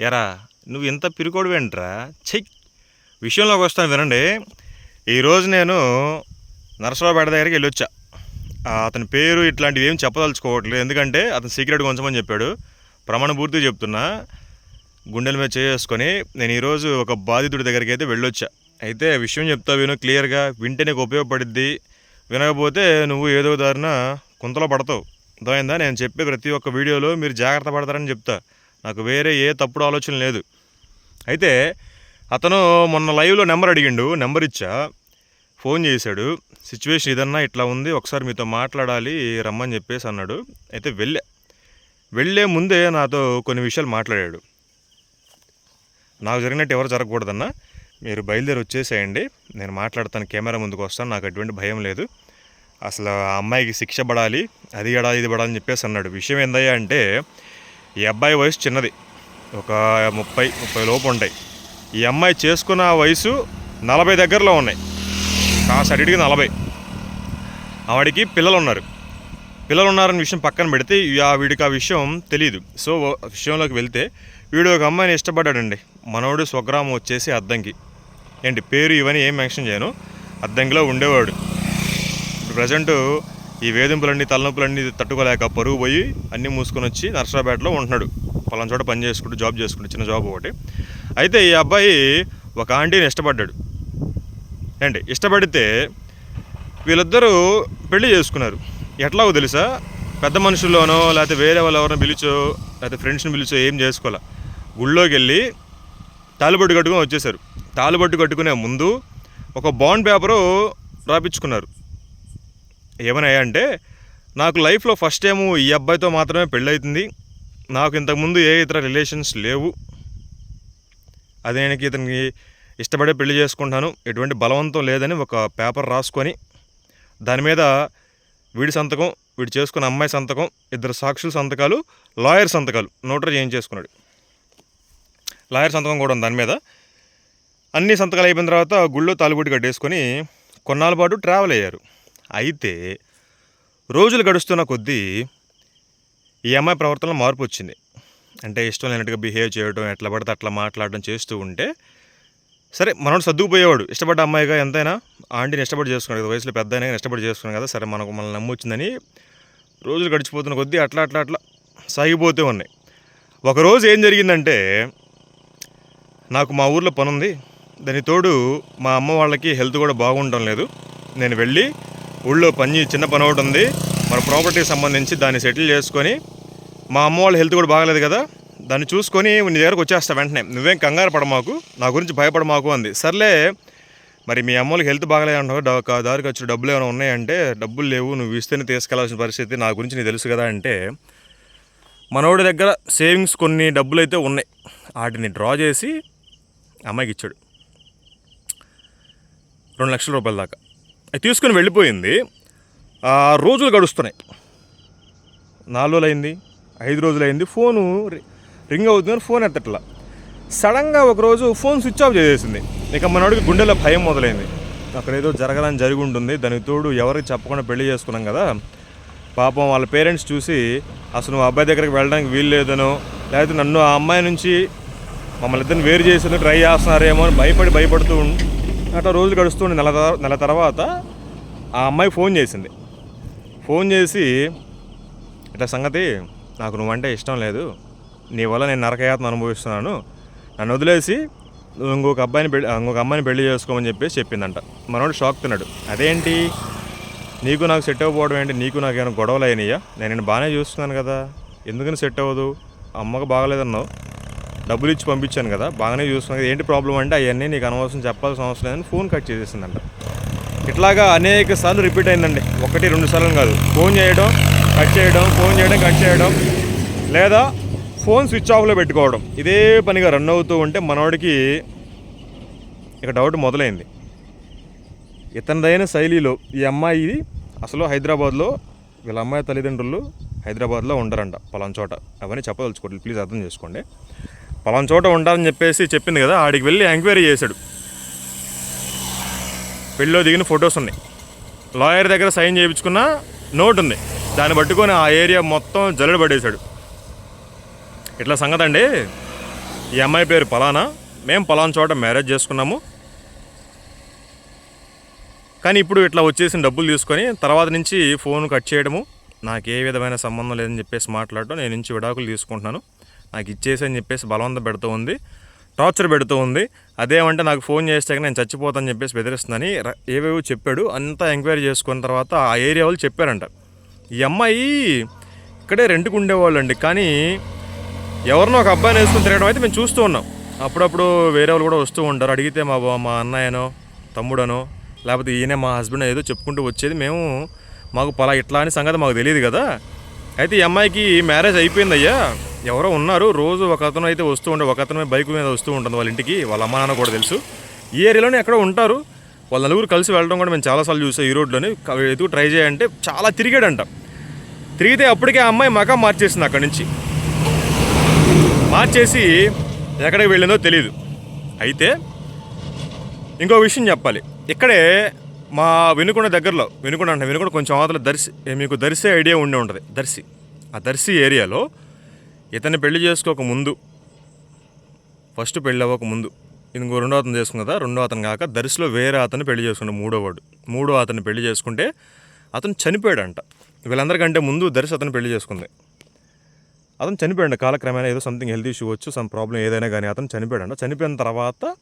ఎరా నువ్వు ఇంత పిరుకోడు వెంట్రా? చెక్ విషయంలోకి వస్తాను వినండి. ఈరోజు నేను నరసరావుపేట దగ్గరికి వెళ్ళొచ్చా. అతని పేరు ఇట్లాంటివి ఏం చెప్పదలుచుకోవట్లేదు. ఎందుకంటే అతను సీక్రెట్గా ఉంచమని చెప్పాడు. ప్రమాణ పూర్తిగా చెప్తున్నా. గుండెల మీద చేసుకొని నేను ఈరోజు ఒక బాధితుడి దగ్గరికి అయితే వెళ్ళొచ్చా. అయితే విషయం చెప్తా విను క్లియర్గా. వింటే నీకు ఉపయోగపడిద్ది. వినకపోతే నువ్వు ఏదో దారిన కుంతలో పడతావు. అర్థమైందా? నేను చెప్పే ప్రతి ఒక్క వీడియోలో మీరు జాగ్రత్త పడతారని చెప్తా. నాకు వేరే ఏ తప్పుడు ఆలోచన లేదు. అయితే అతను మొన్న లైవ్లో నెంబర్ అడిగిండు నెంబర్ ఇచ్చా. ఫోన్ చేశాడు సిచ్యువేషన్ ఇదన్నా ఇట్లా ఉంది ఒకసారి మీతో మాట్లాడాలి రమ్మని చెప్పేసి అన్నాడు. అయితే వెళ్ళా. వెళ్ళే ముందే నాతో కొన్ని విషయాలు మాట్లాడాడు. నాకు జరిగినట్టు ఎవరు జరగకూడదన్నా మీరు బయలుదేరి వచ్చేసేయండి. నేను మాట్లాడతాను కెమెరా ముందుకు వస్తాను నాకు అటువంటి భయం లేదు. అసలు ఆ అమ్మాయికి శిక్ష పడాలి అది పడాలి ఇది పడాలని చెప్పేసి అన్నాడు. విషయం ఏందయ్యా అంటే ఈ అబ్బాయి వయసు చిన్నది. ఒక ముప్పై ముప్పై లోపు ఉంటాయి. ఈ అమ్మాయి చేసుకున్న వయసు నలభై దగ్గరలో ఉన్నాయి. కాస్త అడిగి నలభై. ఆవిడికి పిల్లలు ఉన్నారు పిల్లలు ఉన్నారని విషయం పక్కన పెడితే ఆ వీడికి ఆ విషయం తెలియదు సో విషయంలోకి వెళ్తే వీడు ఒక అమ్మాయిని ఇష్టపడ్డాడండి. మనోడు స్వగ్రామం వచ్చేసి అద్దంకి. ఏంటి పేరు ఇవన్నీ ఏం మెన్షన్ చేయను. అద్దంకిలో ఉండేవాడు. ఇప్పుడు ఈ వేధింపులన్నీ తలనొప్పులన్నీ తట్టుకోలేక పరుగు పోయి అన్నీ మూసుకొని వచ్చి నర్సరాపేటలో ఉంటున్నాడు. పలానా చోట పని చేసుకుంటూ జాబ్ చేసుకుంటూ చిన్న జాబ్ ఒకటి. అయితే ఈ అబ్బాయి ఒక ఆంటీని ఇష్టపడ్డాడు. ఏంటి? ఇష్టపడితే వీళ్ళిద్దరూ పెళ్ళి చేసుకున్నారు. ఎట్లాగో తెలుసా? పెద్ద మనుషుల్లోనో లేకపోతే వేరే వాళ్ళు ఎవరినో పిలిచో లేకపోతే ఫ్రెండ్స్ని పిలిచో ఏం చేసుకోవాలా? గుళ్ళోకి వెళ్ళి తాలుబొట్టు కట్టుకొని వచ్చేసారు తాలుబొట్టు కట్టుకునే ముందు ఒక బాండ్ పేపరు రాపించుకున్నారు ఏమన్నాయా నాకు లైఫ్లో ఫస్ట్ టైం ఈ అబ్బాయితో మాత్రమే పెళ్ళవుతుంది నాకు ఇంతకుముందు ఏ ఇతర రిలేషన్స్ లేవు. అది నేను ఇతనికి ఇష్టపడే పెళ్ళి చేసుకుంటాను. ఎటువంటి బలవంతం లేదని ఒక పేపర్ రాసుకొని దాని మీద వీడి సంతకం వీడు చేసుకున్న అమ్మాయి సంతకం ఇద్దరు సాక్షుల సంతకాలు లాయర్ సంతకాలు నోటరీ చేయించేసుకున్నాడు. లాయర్ సంతకం కూడా ఉంది దాని మీద. అన్ని సంతకాలు అయిపోయిన తర్వాత గుళ్ళో తాలిబుట్టి కట్టేసుకొని కొన్నాళ్ళ పాటు ట్రావెల్ అయ్యారు. అయితే రోజులు గడుస్తున్న కొద్దీ ఈ అమ్మాయి ప్రవర్తనలో మార్పు వచ్చింది. అంటే ఇష్టం లేనట్టుగా బిహేవ్ చేయడం ఎట్లా పడితే అట్లా మాట్లాడడం చేస్తూ ఉంటే సరే మనోడు సర్దుకుపోయేవాడు. ఇష్టపడ్డ అమ్మాయిగా ఎంతైనా ఆంటీని ఇష్టపడి చేసుకున్నాడు కదా వయసులో పెద్ద అయినా ఇష్టపడి చేసుకున్నాడు కదా సరే మనకు మనల్ని నమ్మొచ్చిందని రోజులు గడిచిపోతున్న కొద్దీ అట్లా అట్లా అట్లా సాగిపోతూ ఉన్నాయి. ఒకరోజు ఏం జరిగిందంటే నాకు మా ఊర్లో పని ఉంది దాని తోడు మా అమ్మ వాళ్ళకి హెల్త్ కూడా బాగుండడం లేదు. నేను వెళ్ళి ఊళ్ళో పని చిన్న పని ఒకటి ఉంది. మన ప్రాపర్టీకి సంబంధించి దాన్ని సెటిల్ చేసుకొని మా అమ్మ వాళ్ళ హెల్త్ కూడా బాగలేదు కదా దాన్ని చూసుకొని నీ దగ్గరకు వచ్చేస్తా వెంటనే. నువ్వేం కంగారు పడమాకు నా గురించి భయపడమాకు అంది. సర్లే మరి మీ అమ్మలకి హెల్త్ బాగలేదు అంటావు దారికి వచ్చిన డబ్బులు ఏమైనా ఉన్నాయంటే డబ్బులు లేవు నువ్వు ఇస్తేనే తీసుకెళ్ళాల్సిన పరిస్థితి నా గురించి నీకు తెలుసు కదా అంటే మనోడి దగ్గర సేవింగ్స్ కొన్ని డబ్బులు అయితే ఉన్నాయి. వాటిని డ్రా చేసి అమ్మాయికి ఇచ్చాడు. రెండు లక్షల రూపాయల దాకా. తీసుకుని వెళ్ళిపోయింది. రోజులు గడుస్తున్నాయి. నాలుగు రోజులు అయింది ఐదు రోజులు అయింది ఫోను రి- రింగ్ అవుతుంది కానీ ఫోన్ ఎత్తట్లా. సడన్గా ఒకరోజు ఫోన్ స్విచ్ ఆఫ్ చేసేసింది. ఇక మనోడికి గుండెలో భయం మొదలైంది. అక్కడ ఏదో జరగాలని జరిగి ఉంటుంది దానికి తోడు ఎవరికి చెప్పకుండా పెళ్ళి చేసుకున్నాం కదా. పాపం వాళ్ళ పేరెంట్స్ చూసి అసలు నువ్వు అబ్బాయి దగ్గరికి వెళ్ళడానికి వీలు లేదనో లేకపోతే నన్ను ఆ అమ్మాయి నుంచి మమ్మల్ని ఇద్దరిని వేరు చేసేందుకు ట్రై చేస్తున్నారేమో అని భయపడి భయపడుతూ అట్లా రోజులు గడుస్తుండే నెల నెల తర్వాత ఆ అమ్మాయి ఫోన్ చేసింది. ఫోన్ చేసి ఇట్లా సంగతి నాకు నువ్వంటే ఇష్టం లేదు. నీ వల్ల నేను నరకయాతను అనుభవిస్తున్నాను. నన్ను వదిలేసి నువ్వు ఇంకొక అబ్బాయిని పెళ్ళి ఇంకొక అమ్మాయిని పెళ్ళి చేసుకోమని చెప్పేసి చెప్పిందంట. మనోడు షాక్ తిన్నాడు. అదేంటి? నీకు నాకు సెట్ అవ్వకపోవడం ఏంటి? నీకు నాకు ఏమైనా గొడవలు అయినాయా? నేను నేను బాగానే చూస్తున్నాను కదా. ఎందుకని సెట్ అవ్వదు? అమ్మకు బాగలేదన్నావు. డబ్బులు ఇచ్చి పంపించాను కదా బాగానే చూస్తున్నాను కదా ఏంటి ప్రాబ్లం అంటే అవన్నీ నీకు అనవసరం చెప్పాల్సిన అవసరం లేదని ఫోన్ కట్ చేసేసిందంట. ఇట్లాగా అనేక సార్లు రిపీట్ అయిందండి. ఒకటి రెండు సార్లు కాదు. ఫోన్ చేయడం కట్ చేయడం ఫోన్ చేయడం కట్ చేయడం లేదా ఫోన్ స్విచ్ ఆఫ్లో పెట్టుకోవడం. ఇదే పనిగా రన్ అవుతూ ఉంటే మనవాడికి ఇక డౌట్ మొదలైంది. ఇతనిదైన శైలిలో ఈ అమ్మాయి అసలు హైదరాబాద్లో వీళ్ళ అమ్మాయి తల్లిదండ్రులు హైదరాబాద్లో ఉండరంట పలానా చోట. అవన్నీ చెప్పదలుచుకోండి ప్లీజ్ అర్థం చేసుకోండి. పలానా చోట ఉండాలని చెప్పేసి చెప్పింది కదా ఆడికి వెళ్ళి ఎంక్వైరీ చేశాడు. పెళ్ళిలో దిగిన ఫొటోస్ ఉన్నాయి. లాయర్ దగ్గర సైన్ చేయించుకున్న నోట్ ఉంది. దాన్ని పట్టుకొని ఆ ఏరియా మొత్తం జల్లెడ పడేశాడు. ఇట్లా సంగతి అండి ఈ అమ్మాయి పేరు పలానా మేము పలానా చోట మ్యారేజ్ చేసుకున్నాము. కానీ ఇప్పుడు ఇట్లా వచ్చేసిన డబ్బులు తీసుకొని తర్వాత నుంచి ఫోన్ కట్ చేయడము నాకు ఏ విధమైన సంబంధం లేదని చెప్పేసి మాట్లాడటం నేను నుంచి విడాకులు తీసుకుంటున్నాను. నాకు ఇచ్చేసి అని చెప్పేసి బలవంతం పెడుతూ ఉంది. టార్చర్ పెడుతూ ఉంది. అదేమంటే నాకు ఫోన్ చేస్తే నేను చచ్చిపోతానని చెప్పేసి బెదిరిస్తుందని ఏవేవో చెప్పాడు. అంతా ఎంక్వైరీ చేసుకున్న తర్వాత ఆ ఏరియా వాళ్ళు చెప్పారంట. ఈ అమ్మాయి ఇక్కడే రెంట్కి ఉండేవాళ్ళు అండి కానీ ఎవరినో ఒక అబ్బాయిని వేసుకుని తిరగడం అయితే మేము చూస్తూ ఉన్నాం. అప్పుడప్పుడు వేరే వాళ్ళు కూడా వస్తూ ఉంటారు. అడిగితే మా మా అన్నయ్యనో తమ్ముడనో లేకపోతే ఈయనే మా హస్బెండ్ ఏదో చెప్పుకుంటూ వచ్చేది. మేము మాకు పలా ఇట్లా అని సంగతి మాకు తెలియదు కదా. అయితే ఈ అమ్మాయికి మ్యారేజ్ అయిపోయిందయ్యా. ఎవరో ఉన్నారు. రోజు ఒక అతను అయితే వస్తూ ఉండే ఒక అతను బైక్ మీద వస్తూ ఉంటుంది వాళ్ళ ఇంటికి. వాళ్ళ అమ్మ నాన్న కూడా తెలుసు. ఈ ఏరియాలోనే ఎక్కడో ఉంటారు. వాళ్ళ నలుగురు కలిసి వెళ్ళడం కూడా మేము చాలాసార్లు చూసాం ఈ రోడ్లోనే. ఎదుగు ట్రై చేయంటే చాలా తిరిగాడంట. తిరిగితే అప్పటికే ఆ అమ్మాయి మకా మార్చేసింది అక్కడి నుంచి. మార్చేసి ఎక్కడికి వెళ్ళిందో తెలియదు అయితే ఇంకో విషయం చెప్పాలి. ఇక్కడే మా వెనుకొండ దగ్గరలో వెనుకొండ అంటే వెనుకొండ కొంచెం అవతల దర్శి మీకు దర్శి ఐడియా ఉండే ఉంటుంది. దర్శి. ఆ దర్శి ఏరియాలో ఇతన్ని పెళ్ళి చేసుకోక ముందు ఫస్ట్ పెళ్ళి అవ్వక ముందు ఇంకో రెండో అతను చేసుకున్న కదా రెండో అతను కాక దర్శిలో వేరే అతను పెళ్ళి చేసుకున్నాడు మూడో వాడు మూడో అతను పెళ్ళి చేసుకుంటే అతను చనిపోయాడంట. వీళ్ళందరికంటే ముందు దర్శి అతను పెళ్ళి చేసుకుంది. అతను చనిపోయాడు కాలక్రమేణా ఏదో సంథింగ్ హెల్త్ ఇష్యూ వచ్చు సమ్ ప్రాబ్లం ఏదైనా కానీ అతను చనిపోయాడంట. చనిపోయిన తర్వాత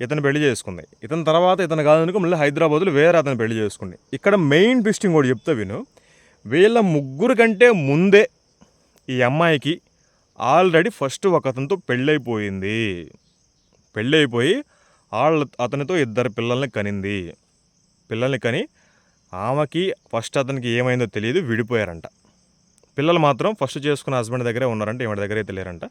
ఇతను పెళ్ళి చేసుకుంది. ఇతని తర్వాత ఇతను కాదనుకో మళ్ళీ హైదరాబాద్లో వేరే అతను పెళ్ళి చేసుకుంది. ఇక్కడ మెయిన్ ట్విస్టింగ్ కూడా చెప్తా విను. వీళ్ళ ముగ్గురు కంటే ముందే ఈ అమ్మాయికి ఆల్రెడీ ఫస్ట్ ఒక అతనితో పెళ్ళైపోయింది. పెళ్ళైపోయి వాళ్ళ అతనితో ఇద్దరు పిల్లల్ని కనింది. పిల్లల్ని కని ఆమెకి ఫస్ట్ అతనికి ఏమైందో తెలియదు విడిపోయారంట. పిల్లలు మాత్రం ఫస్ట్ చేసుకున్న హస్బెండ్ దగ్గరే ఉన్నారంట ఈవిడ దగ్గరే తెలియరంట.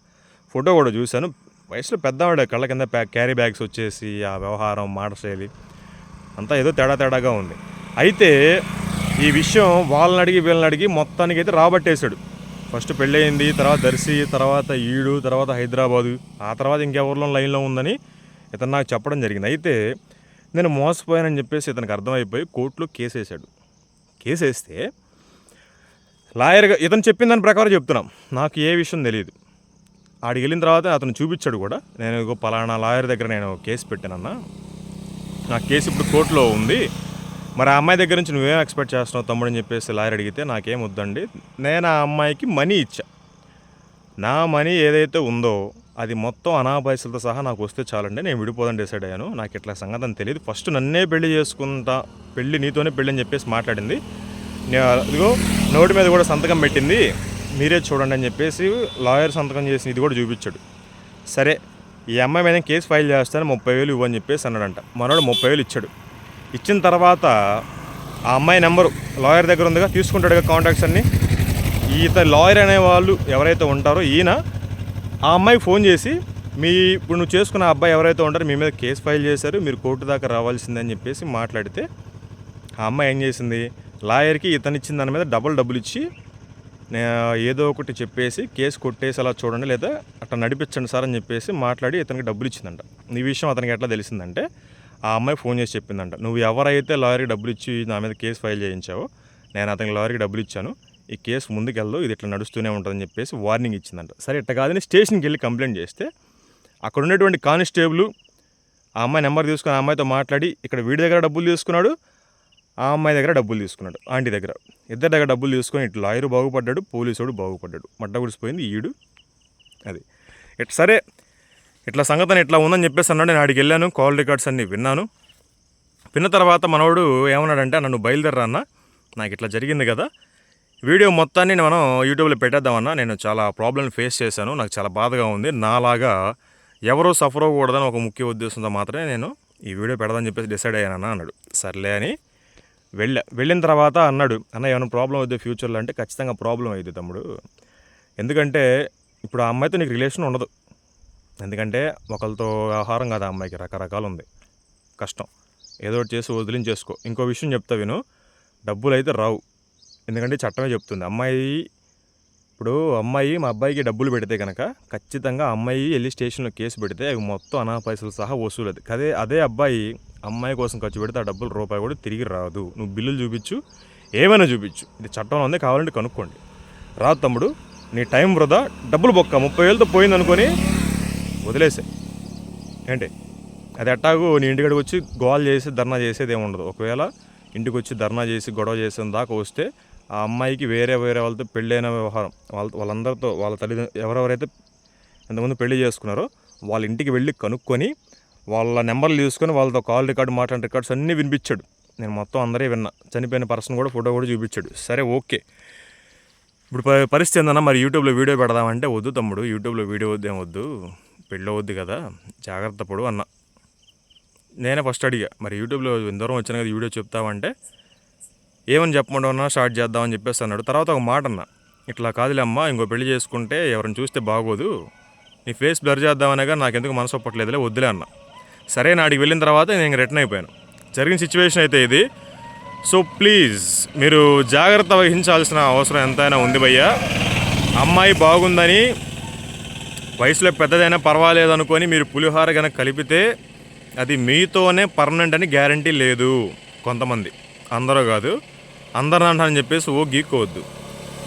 ఫోటో కూడా చూశాను. వయసులో పెద్దవాడ కళ్ళ కింద ప్యా క్యారీ బ్యాగ్స్ వచ్చేసి ఆ వ్యవహారం మాట శైలి అంతా ఏదో తేడా తేడాగా ఉంది. అయితే ఈ విషయం వాళ్ళని అడిగి వీళ్ళని అడిగి మొత్తానికి అయితే రాబట్టేశాడు. ఫస్ట్ పెళ్ళయింది తర్వాత దర్శి తర్వాత ఈడు తర్వాత హైదరాబాదు ఆ తర్వాత ఇంకెవరిలో లైన్లో ఉందని ఇతను నాకు చెప్పడం జరిగింది. అయితే నేను మోసపోయానని చెప్పేసి ఇతనికి అర్థమైపోయి కోర్టులో కేసు వేసాడు కేసు వేస్తే లాయర్గా ఇతను చెప్పిన దాని ప్రకారం చెప్తున్నాం. నాకు ఏ విషయం తెలియదు. ఆడికి వెళ్ళిన తర్వాత అతను చూపించాడు కూడా. నేను పలానా లాయర్ దగ్గర నేను కేసు పెట్టానన్నా. నా కేసు ఇప్పుడు కోర్టులో ఉంది. మరి ఆ అమ్మాయి దగ్గర నుంచి నువ్వేం ఎక్స్పెక్ట్ చేస్తున్నావు తమ్ముడు అని చెప్పేసి లాయర్ అడిగితే నాకేం వద్దండి. నేను ఆ అమ్మాయికి మనీ ఇచ్చా. నా మనీ ఏదైతే ఉందో అది మొత్తం అనాపైసలతో సహా నాకు వస్తే చాలండి. నేను విడిపోదని డిసైడ్ అయ్యాను. నాకు ఇట్లా సంగతి అని తెలియదు ఫస్ట్ నన్నే పెళ్ళి చేసుకుంటా పెళ్ళి నీతోనే పెళ్ళి అని చెప్పేసి మాట్లాడింది. ఇదిగో నోటి మీద కూడా సంతకం పెట్టింది. మీరే చూడండి అని చెప్పేసి లాయర్ సంతకం చేసి ఇది కూడా చూపించాడు. సరే ఈ అమ్మాయి మీద కేసు ఫైల్ చేస్తాను ముప్పై వేలు ఇవ్వని చెప్పేసి అన్నాడంట. మనోడు ముప్పై వేలు ఇచ్చాడు. ఇచ్చిన తర్వాత ఆ అమ్మాయి నెంబరు లాయర్ దగ్గర ఉందిగా తీసుకుంటాడుగా కాంటాక్ట్స్ అన్నీ. ఈత లాయర్ అనే వాళ్ళు ఎవరైతే ఉంటారో ఈయన ఆ అమ్మాయి ఫోన్ చేసి మీ ఇప్పుడు నువ్వు చేసుకున్న అబ్బాయి ఎవరైతే ఉంటారో మీ మీద కేసు ఫైల్ చేశారు మీరు కోర్టు దాకా రావాల్సిందని చెప్పేసి మాట్లాడితే ఆ అమ్మాయి ఏం చేసింది? లాయర్కి ఇతను ఇచ్చిన దాని మీద డబుల్ డబ్బులు ఇచ్చి నే- ఏదో ఒకటి చెప్పేసి కేసు కొట్టేసి అలా చూడండి లేదా అట్లా నడిపించండి సార్ అని చెప్పేసి మాట్లాడి ఇతనికి డబ్బులు ఇచ్చిందంట. ఈ విషయం అతనికి ఎట్లా తెలిసిందంటే ఆ అమ్మాయి ఫోన్ చేసి చెప్పిందంట నువ్వు ఎవరైతే లాయర్కి డబ్బులు ఇచ్చి నా మీద కేసు ఫైల్ చేయించావో నేను అతనికి లాయర్కి డబ్బులు ఇచ్చాను ఈ కేసు ముందుకెళ్ళదు ఇది ఇట్లా నడుస్తూనే ఉంటుందని చెప్పేసి వార్నింగ్ ఇచ్చిందంట. సరే ఇట్ట కాదని స్టేషన్కి వెళ్ళి కంప్లైంట్ చేస్తే అక్కడ ఉన్నటువంటి కానిస్టేబుల్ ఆ అమ్మాయి నెంబర్ తీసుకుని ఆ అమ్మాయితో మాట్లాడి ఇక్కడ వీడి దగ్గర డబ్బులు తీసుకున్నాడు ఆ అమ్మాయి దగ్గర డబ్బులు తీసుకున్నాడు ఆంటీ దగ్గర. ఇద్దరి దగ్గర డబ్బులు తీసుకొని ఇటు లాయరు బాగుపడ్డాడు పోలీసుడు బాగుపడ్డాడు. మట్ట గుడిసిపోయింది ఈడు. అది. ఇట్ సరే ఇట్లా సంగతిని ఇట్లా ఉందని చెప్పేసి అన్నాడు. నేను ఆడికి వెళ్ళాను కాల్ రికార్డ్స్ అన్నీ విన్నాను. విన్న తర్వాత మనోడు ఏమన్నాడంటే నన్ను బయలుదేరా అన్న నాకు ఇట్లా జరిగింది కదా. వీడియో మొత్తాన్ని మనం యూట్యూబ్లో పెట్టేద్దామన్నా నేను చాలా ప్రాబ్లమ్ ఫేస్ చేశాను నాకు చాలా బాధగా ఉంది. నాలాగా ఎవరో సఫర్ అవ్వకూడదని ఒక ముఖ్య ఉద్దేశంతో మాత్రమే నేను ఈ వీడియో పెడదామని చెప్పేసి డిసైడ్ అయ్యానన్నా అన్నాడు. సర్లే అని వెళ్ళా వెళ్ళిన తర్వాత అన్నాడు అన్న ఏమైనా ప్రాబ్లం అవుతుంది ఫ్యూచర్లో అంటే ఖచ్చితంగా ప్రాబ్లం అవుతుంది తమ్ముడు. ఎందుకంటే ఇప్పుడు ఆ అమ్మాయితో నీకు రిలేషన్ ఉండదు. ఎందుకంటే ఒకరితో వ్యవహారం కాదు ఆ అమ్మాయికి రకరకాలు ఉంది కష్టం. ఏదో ఒకటి చేసి వదిలించేసుకో. ఇంకో విషయం చెప్తా విను. డబ్బులు అయితే రావు. ఎందుకంటే చట్టమే చెప్తుంది. అమ్మాయి ఇప్పుడు అమ్మాయి మా అబ్బాయికి డబ్బులు పెడితే కనుక ఖచ్చితంగా అమ్మాయి వెళ్ళి స్టేషన్లో కేసు పెడితే అవి మొత్తం అనా పైసలు సహా వసూలదు. అదే అదే అబ్బాయి అమ్మాయి కోసం ఖర్చు పెడితే ఆ డబ్బులు రూపాయి కూడా తిరిగి రాదు. నువ్వు బిల్లులు చూపించు ఏమైనా చూపించు. ఇది చట్టంలో ఉంది కావాలంటే కనుక్కోండి. రాదు తమ్ముడు. నీ టైం వృధా. డబ్బులు బొక్క. ముప్పై వేలతో పోయింది వదిలేసే. ఏంటి? అది ఎట్టాగు నీ ఇంటికాడికి వచ్చి గోల్ చేసి ధర్నా చేసేది ఏమి ఉండదు. ఒకవేళ ఇంటికి వచ్చి ధర్నా చేసి గొడవ చేసిన దాకా వస్తే ఆ అమ్మాయికి వేరే వేరే వాళ్ళతో పెళ్ళైన వ్యవహారం. వాళ్ళ వాళ్ళందరితో వాళ్ళ తల్లి ఎవరెవరైతే ఎంతమంది పెళ్ళి చేసుకున్నారో వాళ్ళ ఇంటికి వెళ్ళి కనుక్కొని వాళ్ళ నెంబర్లు తీసుకొని వాళ్ళతో కాల్ రికార్డు మాట్లాడిన రికార్డ్స్ అన్నీ వినిపించాడు. నేను మొత్తం అందరే విన్నా. చనిపోయిన పర్సన్ కూడా ఫోటో కూడా చూపించాడు. సరే ఓకే. ఇప్పుడు ప- పరిస్థితి ఏందన్నా? మరి యూట్యూబ్లో వీడియో పెడదామంటే వద్దు తమ్ముడు. యూట్యూబ్లో వీడియో వద్దేం ఏం వద్దు. పెళ్ళవద్దు కదా జాగ్రత్త పడు అన్న. నేనే ఫస్ట్ అడిగా మరి యూట్యూబ్లో దూరం వచ్చిన కదా వీడియో చెప్తావంటే? ఏమని చెప్పమంటావన్నా స్టార్ట్ చేద్దామని చెప్పేసి అన్నాడు. తర్వాత ఒక మాట అన్న ఇట్లా కాదులే అమ్మా ఇంకో పెళ్ళి చేసుకుంటే ఎవరిని చూస్తే బాగోదు. నీ ఫేస్ బ్లర్ చేద్దామనగా నాకు ఎందుకు మనసు ఒప్పట్లేదులే వద్దులే అన్న. సరే నాడికి వెళ్ళిన తర్వాత నేను రిటర్న్ అయిపోయాను. జరిగిన సిచ్యువేషన్ అయితే ఇది. సో ప్లీజ్ మీరు జాగ్రత్త వహించాల్సిన అవసరం ఎంతైనా ఉంది భయ్యా. అమ్మాయి బాగుందని వయసులో పెద్దదైనా పర్వాలేదు అనుకొని మీరు పులిహోర కనుక కలిపితే అది మీతోనే పర్మనెంట్ అని గ్యారంటీ లేదు. కొంతమంది. అందరూ కాదు. అందరూ అంటారని చెప్పేసి ఓ గీక్కోవద్దు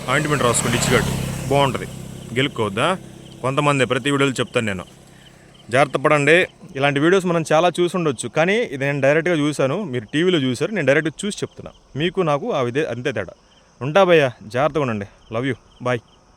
ఆయింట్మెంట్ రాసుకోండి ఇచ్చిగట్టు. బాగుంటుంది. గెలుక్కోవద్దా కొంతమంది ప్రతి వీడియోలో చెప్తాను నేను. జాగ్రత్త పడండి. ఇలాంటి వీడియోస్ మనం చాలా చూసి ఉండొచ్చు కానీ ఇది నేను డైరెక్ట్గా చూశాను. మీరు టీవీలో చూశారు. నేను డైరెక్ట్గా చూసి చెప్తున్నా. మీకు నాకు ఆ అంతే తేడా. ఉంటా భయ్యా. జాగ్రత్తగా ఉండండి. Love you bye